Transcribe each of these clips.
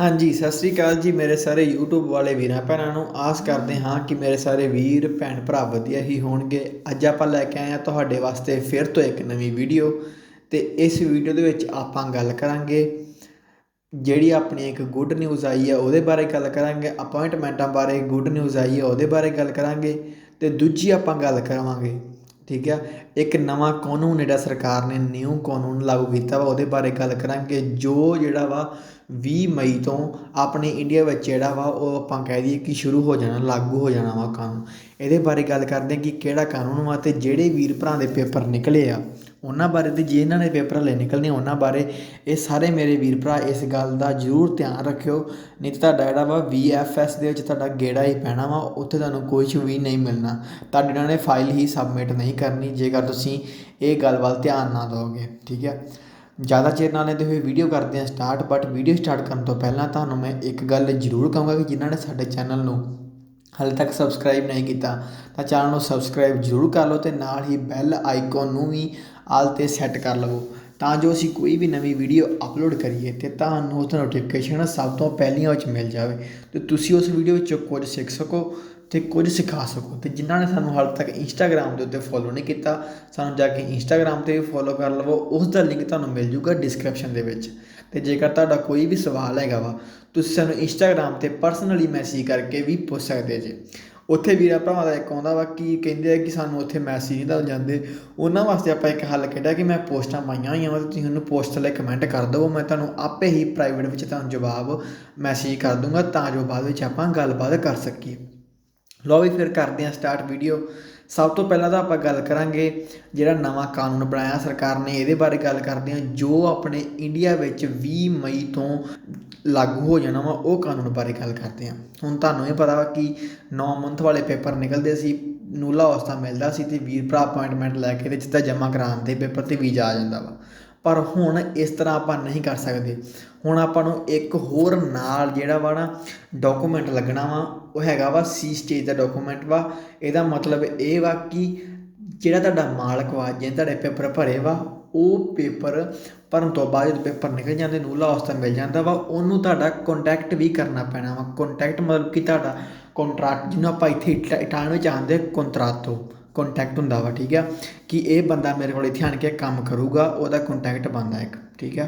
ਹਾਂਜੀ, ਸਤਿ ਸ੍ਰੀ ਅਕਾਲ ਜੀ ਮੇਰੇ ਸਾਰੇ YouTube ਵਾਲੇ ਵੀਰਾਂ ਭੈਣਾਂ ਨੂੰ। ਆਸ ਕਰਦੇ ਹਾਂ ਕਿ ਮੇਰੇ ਸਾਰੇ ਵੀਰ, ਭੈਣ ਭਰਾ ਵਧੀਆ ਹੀ ਹੋਣਗੇ। ਅੱਜ ਆਪਾਂ ਲੈ ਕੇ ਆਏ ਹਾਂ ਤੁਹਾਡੇ ਵਾਸਤੇ ਫਿਰ ਤੋਂ ਇੱਕ ਨਵੀਂ ਵੀਡੀਓ ਤੇ ਇਸ ਵੀਡੀਓ ਦੇ ਵਿੱਚ ਆਪਾਂ ਗੱਲ ਕਰਾਂਗੇ। ਜਿਹੜੀ ਆਪਣੀ ਇੱਕ ਗੁੱਡ ਨਿਊਜ਼ ਆਈ ਹੈ ਉਹਦੇ ਬਾਰੇ ਗੱਲ ਕਰਾਂਗੇ ਅਪਾਇੰਟਮੈਂਟਾਂ ਬਾਰੇ ਗੁੱਡ ਨਿਊਜ਼ ਆਈ ਹੈ ਉਹਦੇ ਬਾਰੇ ਗੱਲ ਕਰਾਂਗੇ ਤੇ ਦੂਜੀ ਆਪਾਂ ਗੱਲ ਕਰਾਂਗੇ ਠੀਕ ਹੈ ਇੱਕ ਨਵਾਂ ਕਾਨੂੰਨ ਜਿਹੜਾ ਸਰਕਾਰ ਨੇ ਨਿਊ ਕਾਨੂੰਨ ਲਾਗੂ ਕੀਤਾ ਵਾ, ਉਹਦੇ ਬਾਰੇ ਗੱਲ ਕਰਾਂਗੇ, ਜੋ ਜਿਹੜਾ ਵਾ 20 ਮਈ ਤੋਂ ਆਪਣੇ ਇੰਡੀਆ ਵਿੱਚ ਜਿਹੜਾ ਵਾ, ਉਹ ਆਪਾਂ ਕਹਿ ਦਈਏ ਕਿ ਸ਼ੁਰੂ ਹੋ ਜਾਣਾ, ਲਾਗੂ ਹੋ ਜਾਣਾ ਵਾ ਕਾਨੂੰਨ। ਇਹਦੇ ਬਾਰੇ ਗੱਲ ਕਰਦੇ ਹਾਂ ਕਿ ਕਿਹੜਾ ਕਾਨੂੰਨ ਵਾ ਤੇ ਜਿਹੜੇ ਵੀਰ ਭਰਾ ਦੇ ਪੇਪਰ ਨਿਕਲੇ ਆ ਉਹਨਾਂ ਬਾਰੇ ਤੇ ਜੇ ਇਹਨਾਂ ਨੇ ਪੇਪਰ ਹਲੇ ਨਿਕਲਨੇ ਉਹਨਾਂ ਬਾਰੇ ਇਹ ਸਾਰੇ ਮੇਰੇ ਵੀਰ ਭਰਾ ਇਸ ਗੱਲ ਦਾ ਜ਼ਰੂਰ ਧਿਆਨ ਰੱਖਿਓ। ਨਹੀਂ ਤਾਂ ਤੁਹਾਡਾ ਜਿਹੜਾ ਵਾ VFS ਦੇ ਵਿੱਚ ਤੁਹਾਡਾ ਗੇੜਾ ਹੀ ਪੈਣਾ ਵਾ, ਉੱਥੇ ਤੁਹਾਨੂੰ ਕੁਝ ਵੀ ਨਹੀਂ ਮਿਲਣਾ। ਤੁਹਾਡੇ ਇਹਨਾਂ ਨੇ ਫਾਈਲ ਹੀ ਸਬਮਿਟ ਨਹੀਂ ਕਰਨੀ, ਜੇਕਰ ਤੁਸੀਂ ਇਹ ਗੱਲ ਵੱਲ ਧਿਆਨ ਨਾ ਦਿਓਗੇ, ਠੀਕ ਹੈ ਜ਼ਿਆਦਾ ਚਿਰ ਨਾਲ ਲੈਂਦੇ ਹੋਏ ਵੀਡੀਓ ਕਰਦੇ ਹਾਂ ਸਟਾਰਟ ਬਟ ਵੀਡੀਓ ਸਟਾਰਟ ਕਰਨ ਤੋਂ ਪਹਿਲਾਂ ਤੁਹਾਨੂੰ ਮੈਂ ਇੱਕ ਗੱਲ ਜ਼ਰੂਰ ਕਹਾਂਗਾ ਕਿ ਜਿਨ੍ਹਾਂ ਨੇ ਸਾਡੇ ਚੈਨਲ ਨੂੰ ਹਾਲੇ ਤੱਕ ਸਬਸਕ੍ਰਾਈਬ ਨਹੀਂ ਕੀਤਾ, ਤਾਂ ਚੈਨਲ ਨੂੰ ਸਬਸਕ੍ਰਾਈਬ ਜ਼ਰੂਰ ਕਰ ਲਓ ਤੇ ਨਾਲ ਹੀ ਬੈਲ ਆਈਕਨ ਨੂੰ ਵੀ ਆਲ ਤੇ ਸੈੱਟ ਕਰ ਲਵੋ। ਤਾਂ ਜੋ ਅਸੀਂ ਕੋਈ ਵੀ ਨਵੀਂ ਵੀਡੀਓ ਅਪਲੋਡ ਕਰੀਏ ਤੇ ਤੁਹਾਨੂੰ ਉਸ ਨੋਟੀਫਿਕੇਸ਼ਨ ਸਭ ਤੋਂ ਪਹਿਲੀਆਂ ਵਿੱਚ ਮਿਲ ਜਾਵੇ। ਤੇ ਤੁਸੀਂ ਉਸ ਵੀਡੀਓ ਵਿੱਚੋਂ ਕੁਝ ਸਿੱਖ ਸਕੋ ਤੇ ਕੁਝ ਸਿਖਾ ਸਕੋ। ਤੇ ਜਿਨ੍ਹਾਂ ਨੇ ਸਾਨੂੰ ਹਾਲ ਤੱਕ ਇੰਸਟਾਗ੍ਰam ਦੇ ਉੱਤੇ ਫੋਲੋ ਨਹੀਂ ਕੀਤਾ, ਸਾਨੂੰ ਜਾ ਕੇ ਇੰਸਟਾਗ੍ਰam ਤੇ ਵੀ ਫੋਲੋ ਕਰ ਲਵੋ। ਉਸ ਦਾ ਲਿੰਕ ਤੁਹਾਨੂੰ ਮਿਲ ਜੂਗਾ ਡਿਸਕ੍ਰਿਪਸ਼ਨ ਦੇ ਵਿੱਚ। ਤੇ ਜੇਕਰ ਤੁਹਾਡਾ ਕੋਈ ਵੀ ਸਵਾਲ ਹੈਗਾ ਵਾ, ਤੁਸੀਂ ਸਾਨੂੰ ਇੰਸਟਾਗ੍ਰam ਤੇ ਪਰਸਨਲੀ ਮੈਸੇਜ ਕਰਕੇ ਵੀ ਪੁੱਛ ਸਕਦੇ ਜੇ। ਉੱਥੇ ਵੀਰਾ ਭਰਾਵਾਂ ਦਾ ਇੱਕ ਆਉਂਦਾ ਵਾ ਕਿ ਕਹਿੰਦੇ ਆ ਕਿ ਸਾਨੂੰ ਉੱਥੇ ਮੈਸੇਜ ਨਹੀਂ ਦਲ ਜਾਂਦੇ। ਉਹਨਾਂ ਵਾਸਤੇ ਆਪਾਂ ਇੱਕ ਹੱਲ ਕੱਢਿਆ ਕਿ ਮੈਂ ਪੋਸਟਾਂ ਪਾਈਆਂ ਹੋਈਆਂ ਵਾ ਤੁਸੀਂ ਉਹਨੂੰ ਪੋਸਟ ਲਈ ਕਮੈਂਟ ਕਰ ਦਿਓ। ਮੈਂ ਤੁਹਾਨੂੰ ਆਪੇ ਹੀ ਪ੍ਰਾਈਵੇਟ ਵਿੱਚ ਤੁਹਾਨੂੰ ਜਵਾਬ ਮੈਸੇਜ ਕਰ ਦੂੰਗਾ ਤਾਂ ਜੋ ਬਾਅਦ ਵਿੱਚ ਆਪਾਂ ਗੱਲਬਾਤ ਕਰ ਸਕੀਏ। ਲਓ ਵੀ ਫਿਰ ਕਰਦੇ ਹਾਂ ਸਟਾਰਟ ਵੀਡੀਓ ਸਭ ਤੋਂ ਪਹਿਲਾਂ ਤਾਂ ਆਪਾਂ ਗੱਲ ਕਰਾਂਗੇ ਜਿਹੜਾ ਨਵਾਂ ਕਾਨੂੰਨ ਬਣਾਇਆ ਸਰਕਾਰ ਨੇ, ਇਹਦੇ ਬਾਰੇ ਗੱਲ ਕਰਦੇ ਹਾਂ ਜੋ ਆਪਣੇ ਇੰਡੀਆ ਵਿੱਚ 20 ਮਈ ਤੋਂ ਲਾਗੂ ਹੋ ਜਾਣਾ ਵਾ, ਉਹ ਕਾਨੂੰਨ ਬਾਰੇ ਗੱਲ ਕਰਦੇ ਹਾਂ। ਹੁਣ ਤੁਹਾਨੂੰ ਇਹ ਪਤਾ ਵਾ ਕਿ ਨੌ ਮੰਥ ਵਾਲੇ ਪੇਪਰ ਨਿਕਲਦੇ ਸੀ, ਨੂਲਾ ਅਵਸਥਾ ਮਿਲਦਾ ਸੀ ਤੇ ਵੀਰ ਭਰਾ ਅਪਾਇੰਟਮੈਂਟ ਲੈ ਕੇ ਤੇ ਜਿੱਦਾਂ ਜਮ੍ਹਾਂ ਕਰਾਉਣ ਦੇ ਪੇਪਰ ਤੇ ਵੀਜ਼ਾ ਆ ਜਾਂਦਾ ਵਾ। ਪਰ ਹੁਣ ਇਸ ਤਰ੍ਹਾਂ ਆਪਾਂ ਨਹੀਂ ਕਰ ਸਕਦੇ। ਹੁਣ ਆਪਾਂ ਨੂੰ ਇੱਕ ਹੋਰ ਨਾਲ ਜਿਹੜਾ ਵਾ ਨਾ ਡਾਕੂਮੈਂਟ ਲੱਗਣਾ ਵਾ, ਉਹ ਹੈਗਾ ਵਾ ਸੀ ਸਟੇਜ ਦਾ ਡਾਕੂਮੈਂਟ ਵਾ। ਇਹਦਾ ਮਤਲਬ ਇਹ ਵਾ ਕਿ ਜਿਹੜਾ ਤੁਹਾਡਾ ਮਾਲਕ ਵਾ ਜੇ ਤੁਹਾਡੇ ਪੇਪਰ ਭਰੇ ਵਾ ਉਹ ਪੇਪਰ ਭਰਨ ਤੋਂ ਬਾਅਦ ਜਦੋਂ ਪੇਪਰ ਨਿਕਲ ਜਾਂਦੇ ਨੂਲਾ ਅਵਸਥਾ ਮਿਲ ਜਾਂਦਾ ਵਾ, ਉਹਨੂੰ ਤੁਹਾਡਾ ਕੰਟੈਕਟ ਵੀ ਕਰਨਾ ਪੈਣਾ ਵਾ। ਕੰਟੈਕਟ ਮਤਲਬ ਕਿ ਤੁਹਾਡਾ ਕੰਟਰੈਕਟ ਜਿਹਨੂੰ ਆਪਾਂ ਇੱਥੇ ਇਟਾਲੀਅਨ ਵਿੱਚ ਆਂਦੇ ਕੰਟਰਾਤੋ ਕੰਟੈਕਟ ਹੁੰਦਾ ਵਾ, ਠੀਕ ਆ? ਕਿ ਇਹ ਬੰਦਾ ਮੇਰੇ ਕੋਲ ਇੱਥੇ ਆਣ ਕੇ ਕੰਮ ਕਰੂਗਾ, ਉਹਦਾ ਕੰਟੈਕਟ ਬਣਦਾ ਇੱਕ, ਠੀਕ ਆ?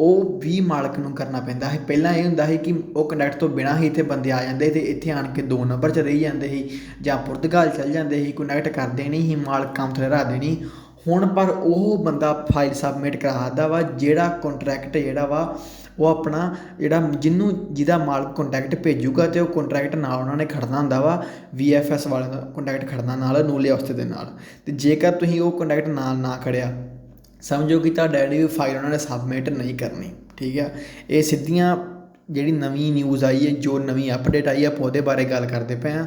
ਉਹ ਵੀ ਮਾਲਕ ਨੂੰ ਕਰਨਾ ਪੈਂਦਾ ਹੈ ਪਹਿਲਾਂ ਇਹ ਹੁੰਦਾ ਸੀ ਕਿ ਉਹ ਕੰਟੈਕਟ ਤੋਂ ਬਿਨਾ ਹੀ ਇੱਥੇ ਬੰਦੇ ਆ ਜਾਂਦੇ ਤੇ ਇੱਥੇ ਆਣ ਕੇ ਦੋ ਨੰਬਰ 'ਚ ਰਹੀ ਜਾਂਦੇ ਸੀ ਜਾਂ ਪੁਰਤਗਾਲ ਚਲ ਜਾਂਦੇ ਸੀ ਕੰਟੈਕਟ ਕਰਦੇ ਨਹੀਂ ਸੀ, ਮਾਲਕ ਕੰਮ ਤੇ ਰੱਖਦੇ ਦੇਣੀ। ਹੁਣ ਪਰ ਉਹ ਬੰਦਾ ਫਾਈਲ ਸਬਮਿਟ ਕਰਾਦਾ ਵਾ, ਜਿਹੜਾ ਕੰਟਰੈਕਟ ਜਿਹੜਾ ਵਾ, ਉਹ ਆਪਣਾ ਜਿਹੜਾ ਜਿਹਨੂੰ ਜਿਹਦਾ ਮਾਲਕ ਕੰਟੈਕਟ ਭੇਜੂਗਾ ਤੇ ਉਹ ਕੰਟਰੈਕਟ ਨਾਲ ਉਹਨਾਂ ਨੇ ਖੜਨਾ ਹੁੰਦਾ ਵਾ VFS ਵਾਲਿਆਂ ਦਾ ਕੰਟਰੈਕਟ ਖੜਨਾ ਨਾਲ ਨੂਲੇ ਹਫ਼ਤੇ ਦੇ ਨਾਲ। ਤੇ ਜੇਕਰ ਤੁਸੀਂ ਉਹ ਕੰਟਰੈਕਟ ਨਾਲ ਨਾ ਖੜਿਆ ਸਮਝੋ ਕਿ ਤੁਹਾਡਾ ਜਿਹੜੀ ਫਾਈਲ ਉਹਨਾਂ ਨੇ ਸਬਮਿਟ ਨਹੀਂ ਕਰਨੀ, ਠੀਕ ਆ? ਇਹ ਸਿੱਧੀਆਂ ਜਿਹੜੀ ਨਵੀਂ ਨਿਊਜ਼ ਆਈ ਹੈ, ਜੋ ਨਵੀਂ ਅਪਡੇਟ ਆਈ ਹੈ, ਆਪਾਂ ਉਹਦੇ ਬਾਰੇ ਗੱਲ ਕਰਦੇ ਪਏ ਆ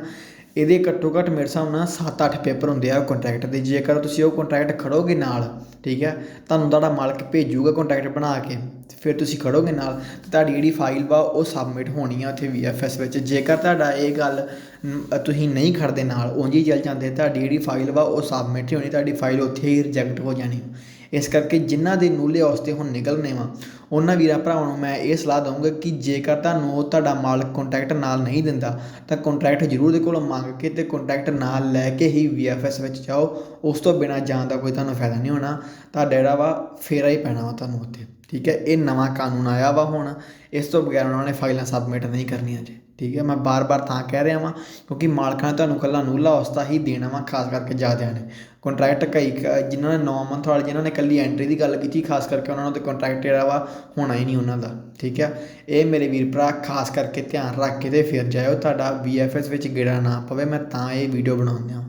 ਇਹਦੇ ਘੱਟੋ ਘੱਟ ਮੇਰੇ ਹਿਸਾਬ ਨਾਲ 7-8 ਪੇਪਰ ਹੁੰਦੇ ਆ ਕੰਟਰੈਕਟ ਦੇ। ਜੇਕਰ ਤੁਸੀਂ ਉਹ ਕੰਟਰੈਕਟ ਖੜੋਗੇ ਨਾਲ, ਠੀਕ ਹੈ ਤੁਹਾਨੂੰ ਤੁਹਾਡਾ ਮਾਲਕ ਭੇਜੂਗਾ ਕੰਟਰੈਕਟ ਬਣਾ ਕੇ, ਫਿਰ ਤੁਸੀਂ ਖੜੋਗੇ ਨਾਲ, ਤੇ ਤੁਹਾਡੀ ਜਿਹੜੀ ਫਾਈਲ ਵਾ ਉਹ ਸਬਮਿਟ ਹੋਣੀ ਆ ਉੱਥੇ VFS ਵਿੱਚ। ਜੇਕਰ ਤੁਹਾਡਾ ਇਹ ਗੱਲ ਤੁਸੀਂ ਨਹੀਂ ਖੜਦੇ ਨਾਲ, ਉਂਝ ਹੀ ਚੱਲ ਜਾਂਦੇ, ਤੁਹਾਡੀ ਜਿਹੜੀ ਫਾਈਲ ਵਾ ਉਹ ਸਬਮਿਟ ਹੋਣੀ, ਤੁਹਾਡੀ ਫਾਈਲ ਉੱਥੇ ਹੀ ਰਿਜੈਕਟ ਹੋ ਜਾਣੀ। ਇਸ ਕਰਕੇ ਜਿਨ੍ਹਾਂ ਦੇ ਨੂਲੇ ਔਸਤੇ ਹੁਣ ਨਿਕਲਨੇ ਵਾ, ਉਹਨਾਂ ਵੀਰਾਂ ਭਰਾਵਾਂ ਨੂੰ ਮੈਂ ਇਹ ਸਲਾਹ ਦਊਂਗਾ ਕਿ ਜੇਕਰ ਤੁਹਾਨੂੰ ਤੁਹਾਡਾ ਮਾਲਕ ਕੰਟੈਕਟ ਨਾਲ ਨਹੀਂ ਦਿੰਦਾ, ਤਾਂ ਕੰਟਰੈਕਟ ਜ਼ਰੂਰ ਦੇ ਕੋਲੋਂ ਮੰਗ ਕੇ ਤੇ ਕੰਟੈਕਟ ਨਾਲ ਲੈ ਕੇ ਹੀ VFS ਵਿੱਚ ਜਾਓ, ਉਸ ਤੋਂ ਬਿਨਾ ਜਾਣ ਦਾ ਕੋਈ ਤੁਹਾਨੂੰ ਫਾਇਦਾ ਨਹੀਂ ਹੋਣਾ। ਤੁਹਾਡਾ ਜਿਹੜਾ ਵਾ, ਫੇਰਾ ਹੀ ਪੈਣਾ ਵਾ ਤੁਹਾਨੂੰ ਉੱਥੇ, ਠੀਕ ਹੈ? ਇਹ ਨਵਾਂ ਕਾਨੂੰਨ ਆਇਆ ਵਾ ਹੁਣ, ਇਸ ਤੋਂ ਬਗੈਰ ਉਹਨਾਂ ਨੇ ਫਾਈਲਾਂ ਸਬਮਿਟ ਨਹੀਂ ਕਰਨੀਆਂ ਜੀ। ਠੀਕ ਹੈ, ਮੈਂ ਬਾਰ-ਬਾਰ ਤਾਂ ਕਹਿ ਰਿਹਾ ਵਾਂ, ਕਿਉਂਕਿ ਮਾਲਕਾਂ ਨੇ ਤੁਹਾਨੂੰ ਕੱਲਾ ਨੂਲਾ ਅਵਸਥਾ ਹੀ ਦੇਣਾ ਵਾ, ਖਾਸ ਕਰਕੇ ਜ਼ਿਆਦਿਆਂ ਨੇ। ਕੰਟਰੈਕਟ ਕਈ ਜਿਨ੍ਹਾਂ ਨੇ 9 ਮੰਥ ਵਾਲੇ, ਜਿਨ੍ਹਾਂ ਨੇ ਕੱਲੀ ਐਂਟਰੀ ਦੀ ਗੱਲ ਕੀਤੀ, ਖਾਸ ਕਰਕੇ ਉਹਨਾਂ ਨੂੰ ਤੇ ਕੰਟਰੈਕਟ ਜਿਹੜਾ ਵਾ ਹੋਣਾ ਹੀ ਨਹੀਂ ਉਹਨਾਂ ਦਾ, ਠੀਕ ਹੈ। ਇਹ ਮੇਰੇ ਵੀਰ ਭਰਾ, ਖਾਸ ਕਰਕੇ ਧਿਆਨ ਰੱਖ ਕੇ ਤੇ ਫਿਰ ਜਾਇਓ, ਤੁਹਾਡਾ VFS ਵਿੱਚ ਗੇੜਾ ਨਾ ਪਵੇ, ਮੈਂ ਤਾਂ ਇਹ ਵੀਡੀਓ ਬਣਾਉਂਦਾ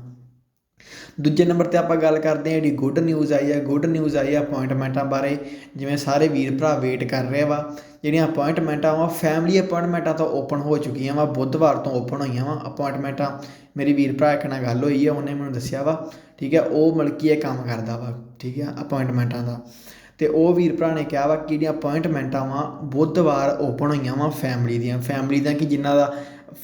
ਦੂਜੇ ਨੰਬਰ ਤੇ ਆਪਾਂ ਗੱਲ ਕਰਦੇ ਹਾਂ ਜਿਹੜੀ ਗੁੱਡ ਨਿਊਜ਼ ਆਈ ਹੈ ਗੁੱਡ ਨਿਊਜ਼ ਆਈ ਹੈ ਅਪਾਇੰਟਮੈਂਟਾਂ ਬਾਰੇ, ਜਿਵੇਂ ਸਾਰੇ ਵੀਰ ਭਰਾ ਵੇਟ ਕਰ ਰਹੇ ਵਾ, ਜਿਹੜੀਆਂ ਅਪੁਆਇੰਟਮੈਂਟਾਂ ਵਾ ਫੈਮਿਲੀ ਅਪੁਆਇੰਟਮੈਂਟਾਂ ਤਾਂ ਓਪਨ ਹੋ ਚੁੱਕੀਆਂ ਵਾ, ਬੁੱਧਵਾਰ ਤੋਂ ਓਪਨ ਹੋਈਆਂ ਵਾ ਅਪੁਆਇੰਟਮੈਂਟਾਂ ਮੇਰੀ ਵੀਰ ਭਰਾ ਇੱਕ ਨਾਲ ਗੱਲ ਹੋਈ ਹੈ ਉਹਨੇ ਮੈਨੂੰ ਦੱਸਿਆ ਵਾ, ਠੀਕ ਹੈ ਉਹ ਮਲਕੀ ਇਹ ਕੰਮ ਕਰਦਾ ਵਾ, ਠੀਕ ਹੈ ਅਪੁਆਇੰਟਮੈਂਟਾਂ ਦਾ। ਤੇ ਉਹ ਵੀਰ ਭਰਾ ਨੇ ਕਿਹਾ ਵਾ ਕਿ ਜਿਹੜੀਆਂ ਅਪਾਇੰਟਮੈਂਟਾਂ ਵਾ, ਬੁੱਧਵਾਰ ਓਪਨ ਹੋਈਆਂ ਵਾ ਫੈਮਿਲੀ ਦੀਆਂ ਫੈਮਿਲੀ ਦਾ ਕਿ ਜਿਨ੍ਹਾਂ ਦਾ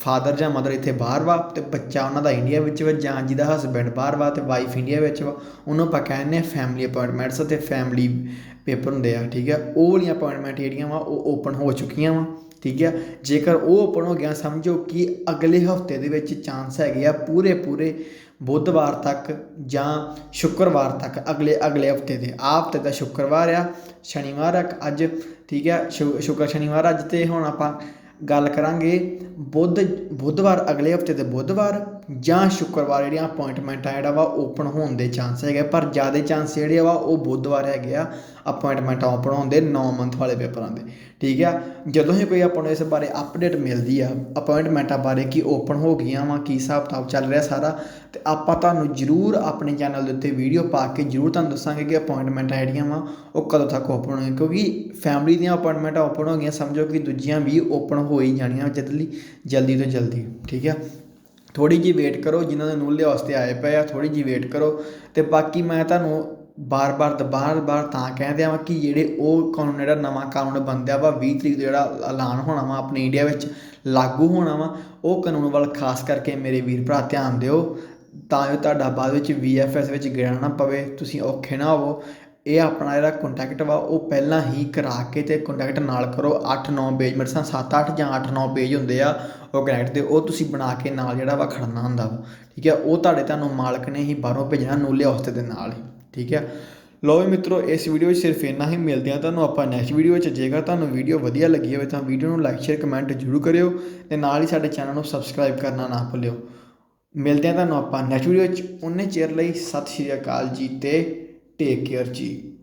ਫਾਦਰ ਜਾਂ ਮਦਰ ਇੱਥੇ ਬਾਹਰ ਵਾ ਅਤੇ ਬੱਚਾ ਉਹਨਾਂ ਦਾ ਇੰਡੀਆ ਵਿੱਚ ਵਾ, ਜਾਂ ਜਿਹਦਾ ਹਸਬੈਂਡ ਬਾਹਰ ਵਾ ਅਤੇ ਵਾਈਫ ਇੰਡੀਆ ਵਿੱਚ ਵਾ, ਉਹਨੂੰ ਆਪਾਂ ਕਹਿੰਦੇ ਆ ਫੈਮਿਲੀ ਅਪਾਇੰਟਮੈਂਟਸ ਅਤੇ ਫੈਮਿਲੀ ਪੇਪਰ ਹੁੰਦੇ ਆ, ਠੀਕ ਆ? ਉਹ ਵਾਲੀਆਂ ਅਪਾਇੰਟਮੈਂਟ ਜਿਹੜੀਆਂ ਵਾ, ਉਹ ਓਪਨ ਹੋ ਚੁੱਕੀਆਂ ਵਾ, ਠੀਕ ਹੈ ਜੇਕਰ ਉਹ ਓਪਨ ਹੋ ਗਿਆ, ਸਮਝੋ ਕਿ ਅਗਲੇ ਹਫ਼ਤੇ ਦੇ ਵਿੱਚ ਚਾਂਸ ਹੈਗੇ ਆ ਪੂਰੇ ਪੂਰੇ ਬੁੱਧਵਾਰ ਤੱਕ ਜਾਂ ਸ਼ੁੱਕਰਵਾਰ ਤੱਕ, ਅਗਲੇ ਅਗਲੇ ਹਫ਼ਤੇ ਦੇ। ਆਹ ਹਫ਼ਤੇ ਦਾ ਸ਼ੁੱਕਰਵਾਰ ਆ, ਸ਼ਨੀਵਾਰ ਆ, ਅੱਜ, ਠੀਕ ਹੈ ਸ਼ੁ- ਸ਼ੁੱਕਰ ਸ਼ਨੀਵਾਰ ਅੱਜ ਤੇ ਹੁਣ ਆਪਾਂ ਗੱਲ ਕਰਾਂਗੇ ਬੁੱਧ, ਬੁੱਧਵਾਰ, ਅਗਲੇ ਹਫ਼ਤੇ ਦੇ ਬੁੱਧਵਾਰ ਜਾਂ ਸ਼ੁੱਕਰਵਾਰ ਜਿਹੜੀਆਂ ਅਪਾਇੰਟਮੈਂਟ ਆ ਜਿਹੜਾ ਵਾ ਓਪਨ ਹੋਣ ਦੇ ਚਾਂਸ ਹੈਗੇ ਪਰ ਜ਼ਿਆਦਾ ਚਾਂਸ ਜਿਹੜੇ ਆ ਵਾ ਉਹ ਬੁੱਧਵਾਰ ਹੈਗੇ ਆ। ਅਪਾਇੰਟਮੈਂਟ ਓਪਨ ਹੋਣ ਦੇ 9 ਮੰਥ ਵਾਲੇ ਪੇਪਰਾਂ ਦੇ, ਠੀਕ ਆ? ਜਦੋਂ ਹੀ ਕੋਈ ਆਪਾਂ ਨੂੰ ਇਸ ਬਾਰੇ ਅਪਡੇਟ ਮਿਲਦੀ ਆ ਅਪਾਇੰਟਮੈਂਟਾਂ ਬਾਰੇ ਕਿ ਓਪਨ ਹੋ ਗਈਆਂ ਵਾ, ਕੀ ਹਿਸਾਬ ਕਿਤਾਬ ਚੱਲ ਰਿਹਾ ਸਾਰਾ, ਤੇ ਆਪਾਂ ਤੁਹਾਨੂੰ ਜ਼ਰੂਰ ਆਪਣੇ ਚੈਨਲ ਦੇ ਉੱਤੇ ਵੀਡੀਓ ਪਾ ਕੇ ਜ਼ਰੂਰ ਤੁਹਾਨੂੰ ਦੱਸਾਂਗੇ ਕਿ ਅਪਾਇੰਟਮੈਂਟਾਂ ਜਿਹੜੀਆਂ ਵਾ, ਉਹ ਕਦੋਂ ਤੱਕ ਓਪਨ ਹੋਣਗੀਆਂ, ਕਿਉਂਕਿ ਫੈਮਿਲੀ ਦੀਆਂ ਅਪਾਇੰਟਮੈਂਟਾਂ ਓਪਨ ਹੋ ਗਈਆਂ, ਸਮਝੋ ਕਿ ਦੂਜੀਆਂ ਵੀ ਓਪਨ ਹੋ ਹੀ ਜਾਣੀਆਂ ਜਲਦੀ ਜਲਦੀ ਤੋਂ ਜਲਦੀ, ਠੀਕ ਆ? ਥੋੜੀ ਜਿਹੀ ਵੇਟ ਕਰੋ, ਜਿਨ੍ਹਾਂ ਦੇ ਨੂਲੇ ਵਾਸਤੇ ਆਏ ਪਏ ਆ ਥੋੜੀ ਜਿਹੀ ਵੇਟ ਕਰੋ, ਤੇ ਬਾਕੀ ਮੈਂ ਤੁਹਾਨੂੰ ਬਾਰ-ਬਾਰ ਤੇ ਬਾਰ-ਬਾਰ ਤਾਂ ਕਹਿੰਦੇ ਆ ਕਿ ਜਿਹੜੇ ਉਹ ਕਾਨੂੰਨ, ਜਿਹੜਾ ਨਵਾਂ ਕਾਨੂੰਨ ਬਣਦਿਆ ਵਾ 20 ਤਰੀਕ ਤੋਂ ਜਿਹੜਾ ਐਲਾਨ ਹੋਣਾ ਵਾ ਆਪਣੇ ਇੰਡੀਆ ਵਿੱਚ, ਲਾਗੂ ਹੋਣਾ ਵਾ, ਉਹ ਕਾਨੂੰਨ ਵੱਲ ਖਾਸ ਕਰਕੇ ਮੇਰੇ ਵੀਰ ਭਰਾ ਧਿਆਨ ਦਿਓ। ਤਾਂ ਜੋ ਤੁਹਾਡਾ ਬਾਅਦ ਵਿੱਚ VFS ਵਿੱਚ ਗਿਣਾ ਨਾ ਪਵੇ, ਤੁਸੀਂ ਔਖੇ ਨਾ ਹੋਵੋ। ਇਹ ਆਪਣਾ ਜਿਹੜਾ ਕੰਟੈਕਟ ਵਾ, ਉਹ ਪਹਿਲਾਂ ਹੀ ਕਰਾ ਕੇ ਤੇ ਕੰਟੈਕਟ ਨਾਲ ਕਰੋ। 8-9 ਪੇਜ ਮੇਰੇ ਸਾਹ 7-8 ਜਾਂ 8-9 ਪੇਜ ਹੁੰਦੇ ਆ, ਉਹ ਕੰਟੈਕਟ ਦੇ, ਉਹ ਤੁਸੀਂ ਬਣਾ ਕੇ ਨਾਲ ਜਿਹੜਾ ਵਾ ਖੜਨਾ ਹੁੰਦਾ ਵਾ। ਠੀਕ ਹੈ ਉਹ ਤੁਹਾਡੇ ਤੁਹਾਨੂੰ ਮਾਲਕ ਨੇ ਹੀ ਬਾਹਰੋਂ ਭੇਜਣਾ, ਨੂਲੇ ਹਫ਼ਤੇ ਦੇ ਨਾਲ ਹੀ। ਠੀਕ ਹੈ। ਲੋ ਵੀ ਮਿੱਤਰੋ, ਇਸ ਵੀਡੀਓ ਵਿੱਚ ਸਿਰਫ ਇੰਨਾ ਹੀ ਮਿਲਦੇ ਆ ਤੁਹਾਨੂੰ ਆਪਾਂ ਨੈਕਸਟ ਵੀਡੀਓ ਵਿੱਚ ਜੇਕਰ ਤੁਹਾਨੂੰ ਵੀਡੀਓ ਵਧੀਆ ਲੱਗੀ ਹੋਵੇ ਤਾਂ ਵੀਡੀਓ ਨੂੰ ਲਾਈਕ ਸ਼ੇਅਰ ਕਮੈਂਟ ਜ਼ਰੂਰ ਕਰਿਓ ਤੇ ਨਾਲ ਹੀ ਸਾਡੇ ਚੈਨਲ ਨੂੰ ਸਬਸਕ੍ਰਾਈਬ ਕਰਨਾ ਨਾ ਭੁੱਲਿਓ। ਮਿਲਦੇ ਆ ਤੁਹਾਨੂੰ ਆਪਾਂ ਨੈਕਸਟ ਵੀਡੀਓ ਵਿੱਚ। ਉਹਨੇ ਚਿਰ ਲਈ ਸਤਿ ਸ਼੍ਰੀ ਅਕਾਲ ਜੀ ਤੇ ਟੇਕ ਕੇਅਰ ਜੀ।